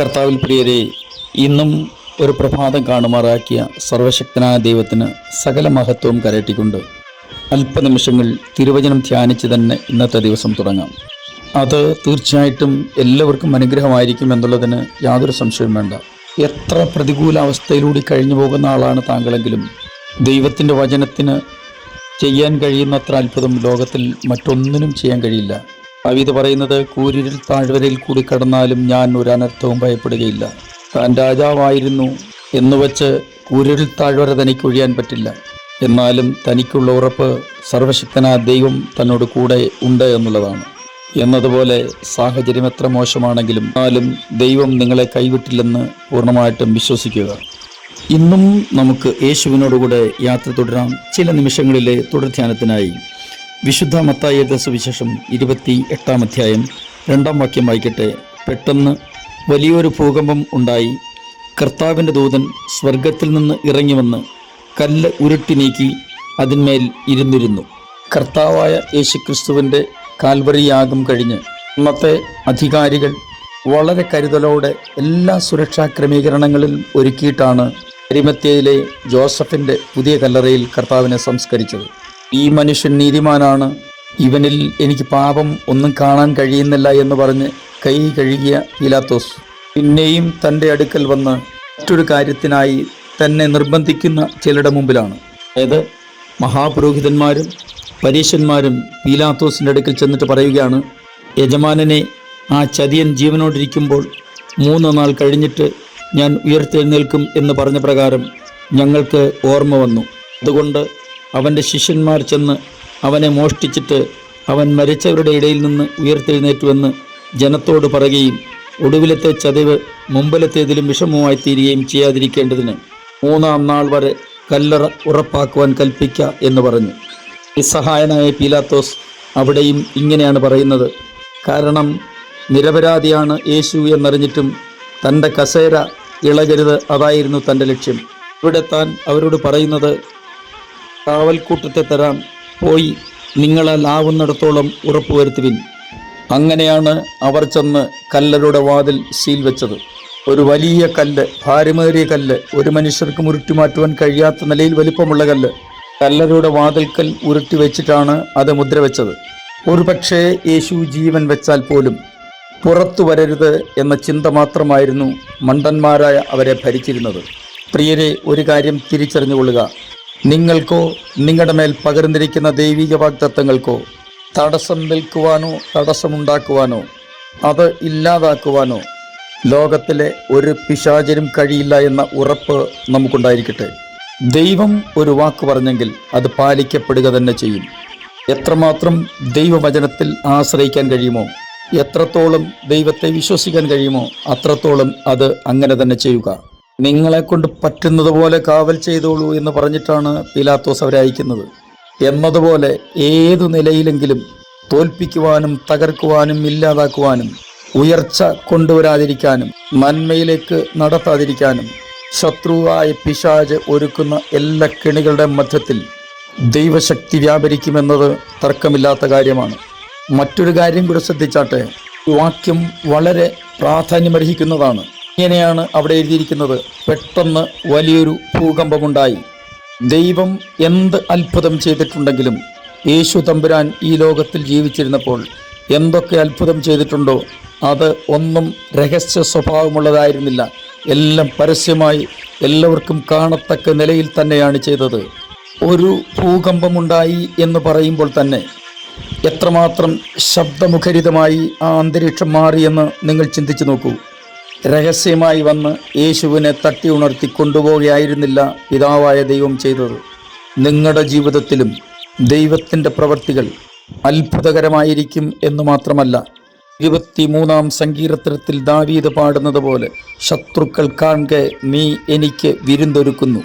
കർത്താവിൽ പ്രിയരെ ഇന്നും ഒരു പ്രഭാതം കാണുമാറാക്കിയ സർവശക്തനായ ദൈവത്തിന് സകല മഹത്വവും കരട്ടിക്കൊണ്ട് അല്പനിമിഷങ്ങൾ തിരുവചനം ധ്യാനിച്ച് തന്നെ ഇന്നത്തെ ദിവസം തുടങ്ങാം. അത് തീർച്ചയായിട്ടും എല്ലാവർക്കും അനുഗ്രഹമായിരിക്കും എന്നുള്ളതിന് യാതൊരു സംശയവും വേണ്ട. എത്ര പ്രതികൂല അവസ്ഥയിലൂടെ കഴിഞ്ഞു പോകുന്ന ആളാണ് താങ്കളെങ്കിലും. ദൈവത്തിന്റെ വചനത്തിന് ചെയ്യാൻ കഴിയുന്നത്ര അത്ഭുതം ലോകത്തിൽ മറ്റൊന്നിനും ചെയ്യാൻ കഴിയില്ല. കവിത പറയുന്നത് കൂരിരിൽ താഴ്വരയിൽ കൂടി കടന്നാലും ഞാൻ ഒരു അനർത്ഥവും ഭയപ്പെടുകയില്ല. താൻ രാജാവായിരുന്നു എന്നുവച്ച് കൂരിരിൽ താഴ്വര തനിക്ക് ഒഴിയാൻ പറ്റില്ല. എന്നാലും തനിക്കുള്ള ഉറപ്പ് സർവശക്തനായ ദൈവം തന്നോട് കൂടെ ഉണ്ട് എന്നുള്ളതാണ്. എന്നതുപോലെ സാഹചര്യം എത്ര മോശമാണെങ്കിലും എന്നാലും ദൈവം നിങ്ങളെ കൈവിട്ടില്ലെന്ന് പൂർണമായിട്ടും വിശ്വസിക്കുക. ഇന്നും നമുക്ക് യേശുവിനോടുകൂടെ യാത്ര തുടരാം. ചില നിമിഷങ്ങളിലെ തുടർധ്യാനത്തിനായി. വിശുദ്ധ മത്തായി എഴുതിയ സുവിശേഷം ഇരുപത്തി എട്ടാം അധ്യായം രണ്ടാം വാക്യം വായിക്കട്ടെ. പെട്ടെന്ന് വലിയൊരു ഭൂകമ്പം ഉണ്ടായി. കർത്താവിന്റെ ദൂതൻ സ്വർഗത്തിൽ നിന്ന് ഇറങ്ങി വന്ന് കല്ല് ഉരുട്ടി നീക്കി അതിന്മേൽ ഇരുന്നിരുന്നു. കർത്താവായ യേശുക്രിസ്തുവിന്റെ കാൽവറി യാഗം കഴിഞ്ഞ് ഇന്നത്തെ അധികാരികൾ വളരെ കരുതലോടെ എല്ലാ സുരക്ഷാ ക്രമീകരണങ്ങളിലും ഒരുക്കിയിട്ടാണ് അരിമത്യയിലെ ജോസഫിന്റെ പുതിയ കല്ലറയിൽ കർത്താവിനെ സംസ്കരിച്ചത്. ഈ മനുഷ്യൻ നീതിമാനാണ്. ഇവനിൽ എനിക്ക് പാപം ഒന്നും കാണാൻ കഴിയുന്നില്ല എന്ന് പറഞ്ഞ് കൈ കഴുകിയ ഇലാത്തോസ് പിന്നെയും തന്റെ അടുക്കൽ വന്ന് മറ്റൊരു കാര്യത്തിനായി തന്നെ നിർബന്ധിക്കുന്ന ചിലരുടെ മുമ്പിലാണ്. അതായത് മഹാപുരോഹിതന്മാരും പരീശന്മാരും പീലാത്തോസിന്റെ അടുക്കൽ ചെന്നിട്ട് പറയുകയാണ് യജമാനനെ ആ ചതിയൻ ജീവനോടിരിക്കുമ്പോൾ മൂന്ന് നാൾ കഴിഞ്ഞിട്ട് ഞാൻ ഉയർത്തെഴുന്നേൽക്കും എന്ന് പറഞ്ഞ പ്രകാരം ഞങ്ങൾക്ക് ഓർമ്മ വന്നു. അതുകൊണ്ട് അവന്റെ ശിഷ്യന്മാർ ചെന്ന് അവനെ മോഷ്ടിച്ചിട്ട് അവൻ മരിച്ചവരുടെ ഇടയിൽ നിന്ന് ഉയർത്തെഴുന്നേറ്റുവെന്ന് ജനത്തോട് പറയുകയും ഒടുവിലത്തെ ചതിവ് മുമ്പിലത്തേതിലും വിഷമമായി തീരുകയും ചെയ്യാതിരിക്കേണ്ടതിന് മൂന്നാം നാൾ വരെ കല്ലറ ഉറപ്പാക്കുവാൻ കൽപ്പിക്ക എന്ന് പറഞ്ഞു. നിസ്സഹായനായ പീലാത്തോസ് അവിടെയും ഇങ്ങനെയാണ് പറയുന്നത്. കാരണം നിരപരാധിയാണ് യേശു എന്നറിഞ്ഞിട്ടും തന്റെ കസേര ഇളകരുത് അതായിരുന്നു തന്റെ ലക്ഷ്യം. ഇവിടെ താൻ അവരോട് പറയുന്നത് കാവൽക്കൂട്ടത്തെ തരാം പോയി നിങ്ങളെ ആവുന്നിടത്തോളം ഉറപ്പുവരുത്തുവിൻ. അങ്ങനെയാണ് അവർ ചെന്ന് കല്ലരുടെ വാതിൽ സീൽ വെച്ചത്. ഒരു വലിയ കല്ല് ഭാരമേറിയ കല്ല് ഒരു മനുഷ്യർക്ക് ഉരുട്ടിമാറ്റുവാൻ കഴിയാത്ത നിലയിൽ വലിപ്പമുള്ള കല്ല്. കല്ലരുടെ വാതിൽക്കൽ ഉരുട്ടി വെച്ചിട്ടാണ് അത് മുദ്ര വെച്ചത്. ഒരുപക്ഷേ യേശു ജീവൻ വെച്ചാൽ പോലും പുറത്തു വരരുത് എന്ന ചിന്ത മാത്രമായിരുന്നു മണ്ടന്മാരായ അവരെ ഭരിച്ചിരുന്നത്. പ്രിയരെ ഒരു കാര്യം തിരിച്ചറിഞ്ഞുകൊള്ളുക. നിങ്ങൾക്കോ നിങ്ങളുടെ മേൽ പകർന്നിരിക്കുന്ന ദൈവിക വാഗ്ദത്തങ്ങൾക്കോ തടസ്സം നിൽക്കുവാനോ തടസ്സമുണ്ടാക്കുവാനോ അത് ഇല്ലാതാക്കുവാനോ ലോകത്തിലെ ഒരു പിശാചരും കഴിയില്ല എന്ന ഉറപ്പ് നമുക്കുണ്ടായിരിക്കട്ടെ. ദൈവം ഒരു വാക്ക് പറഞ്ഞെങ്കിൽ അത് പാലിക്കപ്പെടുക തന്നെ ചെയ്യും. എത്രമാത്രം ദൈവവചനത്തിൽ ആശ്രയിക്കാൻ കഴിയുമോ എത്രത്തോളം ദൈവത്തെ വിശ്വസിക്കാൻ കഴിയുമോ അത്രത്തോളം അത് അങ്ങനെ തന്നെ ചെയ്യുക. നിങ്ങളെ കൊണ്ട് പറ്റുന്നത് പോലെ കാവൽ ചെയ്തോളൂ എന്ന് പറഞ്ഞിട്ടാണ് പീലാത്തോസ് അവരെ അയക്കുന്നത്. എന്നതുപോലെ ഏതു നിലയിലെങ്കിലും തോൽപ്പിക്കുവാനും തകർക്കുവാനും ഇല്ലാതാക്കുവാനും ഉയർച്ച കൊണ്ടുവരാതിരിക്കാനും നന്മയിലേക്ക് നടത്താതിരിക്കാനും ശത്രുവായ പിശാജ് ഒരുക്കുന്ന എല്ലാ കെണികളുടെ മധ്യത്തിൽ ദൈവശക്തി വ്യാപരിക്കുമെന്നത് തർക്കമില്ലാത്ത കാര്യമാണ്. മറ്റൊരു കാര്യം കൂടെ ശ്രദ്ധിച്ചാട്ടെ വാക്യം വളരെ പ്രാധാന്യമർഹിക്കുന്നതാണ്. ഇങ്ങനെയാണ് അവിടെ എഴുതിയിരിക്കുന്നത്. പെട്ടെന്ന് വലിയൊരു ഭൂകമ്പമുണ്ടായി. ദൈവം എന്ത് അത്ഭുതം ചെയ്തിട്ടുണ്ടെങ്കിലും യേശു തമ്പുരാൻ ഈ ലോകത്തിൽ ജീവിച്ചിരുന്നപ്പോൾ എന്തൊക്കെ അത്ഭുതം ചെയ്തിട്ടുണ്ടോ അത് ഒന്നും രഹസ്യ സ്വഭാവമുള്ളതായിരുന്നില്ല. എല്ലാം പരസ്യമായി എല്ലാവർക്കും കാണത്തക്ക നിലയിൽ തന്നെയാണ് ചെയ്തത്. ഒരു ഭൂകമ്പമുണ്ടായി എന്ന് പറയുമ്പോൾ തന്നെ എത്രമാത്രം ശബ്ദമുഖരിതമായി ആ അന്തരീക്ഷം മാറിയെന്ന് നിങ്ങൾ ചിന്തിച്ചു നോക്കൂ. രഹസ്യമായി വന്ന് യേശുവിനെ തട്ടി ഉണർത്തി കൊണ്ടുപോവുകയായിരുന്നില്ല പിതാവായ ദൈവം ചെയ്തത്. നിങ്ങളുടെ ജീവിതത്തിലും ദൈവത്തിന്റെ പ്രവൃത്തികൾ അത്ഭുതകരമായിരിക്കും എന്ന് മാത്രമല്ല ഇരുപത്തിമൂന്നാം സങ്കീർത്തനത്തിൽ ദാവീദ് പാടുന്നത് പോലെ ശത്രുക്കൾ കാണെ നീ എനിക്ക് വിരുന്നൊരുക്കുന്നു.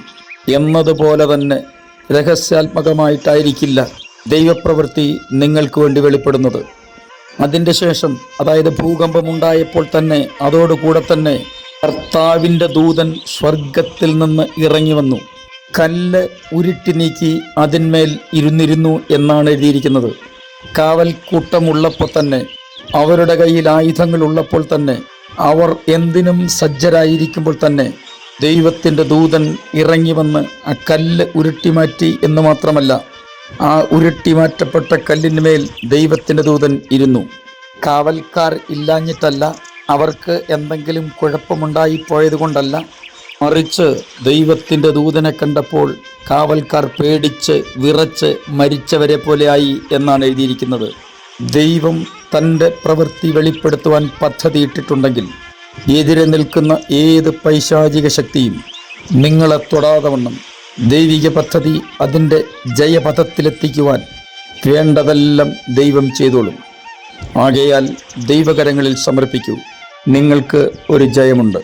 എന്നതുപോലെ തന്നെ രഹസ്യാത്മകമായിട്ടായിരിക്കില്ല ദൈവപ്രവൃത്തി നിങ്ങൾക്ക് വേണ്ടി വെളിപ്പെടുന്നത്. അതിന്റെ ശേഷം അതായത് ഭൂകമ്പമുണ്ടായപ്പോൾ തന്നെ അതോടുകൂടെ തന്നെ കർത്താവിന്റെ ദൂതൻ സ്വർഗത്തിൽ നിന്ന് ഇറങ്ങി വന്നു. കല്ല് ഉരുട്ടി നീക്കി അതിന്മേൽ ഇരുന്നിരുന്നു എന്നാണ് എഴുതിയിരിക്കുന്നത്. കാവൽക്കൂട്ടമുള്ളപ്പോൾ തന്നെ അവരുടെ കയ്യിൽ ആയുധങ്ങൾ ഉള്ളപ്പോൾ തന്നെ അവർ എന്തിനും സജ്ജരായിരിക്കുമ്പോൾ തന്നെ ദൈവത്തിന്റെ ദൂതൻ ഇറങ്ങി വന്ന് ആ കല്ല് ഉരുട്ടിമാറ്റി എന്ന് മാത്രമല്ല ആ ഉരുട്ടി മാറ്റപ്പെട്ട കല്ലിന്മേൽ ദൈവത്തിന്റെ ദൂതൻ ഇരുന്നു. കാവൽക്കാർ ഇല്ലാഞ്ഞിട്ടല്ല അവർക്ക് എന്തെങ്കിലും കുഴപ്പമുണ്ടായിപ്പോയത് പോയതുകൊണ്ടല്ല മറിച്ച് ദൈവത്തിന്റെ ദൂതനെ കണ്ടപ്പോൾ കാവൽക്കാർ പേടിച്ച് വിറച്ച് മരിച്ചവരെ പോലെയായി എന്നാണ് എഴുതിയിരിക്കുന്നത്. ദൈവം തന്റെ പ്രവൃത്തി വെളിപ്പെടുത്തുവാൻ പദ്ധതിയിട്ടിട്ടുണ്ടെങ്കിൽ എതിരെ നിൽക്കുന്ന ഏത് പൈശാചിക ശക്തിയും നിങ്ങളെ തൊടാതെ വണ്ണം. ദൈവിക പദ്ധതി അതിന്റെ ജയപഥത്തിലെത്തിക്കുവാൻ വേണ്ടതെല്ലാം ദൈവം ചെയ്തോളും. ആകയാൽ ദൈവകരങ്ങളിൽ സമർപ്പിക്കൂ. നിങ്ങൾക്ക് ഒരു ജയമുണ്ട്.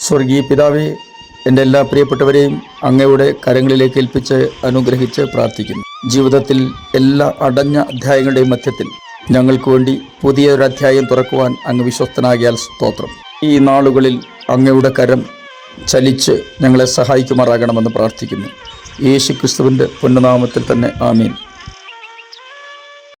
സ്വർഗീയ പിതാവെ എന്റെ എല്ലാ പ്രിയപ്പെട്ടവരെയും അങ്ങയുടെ കരങ്ങളിലേക്ക് ഏൽപ്പിച്ച് അനുഗ്രഹിച്ച് പ്രാർത്ഥിക്കുന്നു. ജീവിതത്തിൽ എല്ലാ അടഞ്ഞ അധ്യായങ്ങളുടെയും മധ്യത്തിൽ ഞങ്ങൾക്ക് വേണ്ടി പുതിയൊരു അധ്യായം തുറക്കുവാൻ അങ്ങ് വിശ്വസ്തനാകിയാൽ സ്തോത്രം. ഈ നാളുകളിൽ അങ്ങയുടെ കരം ചലിച്ച് ഞങ്ങളെ സഹായിക്കുമാറാകണമെന്ന് പ്രാർത്ഥിക്കുന്നു. യേശു ക്രിസ്തുവിന്റെ പുണ്യനാമത്തിൽ തന്നെ ആമീൻ.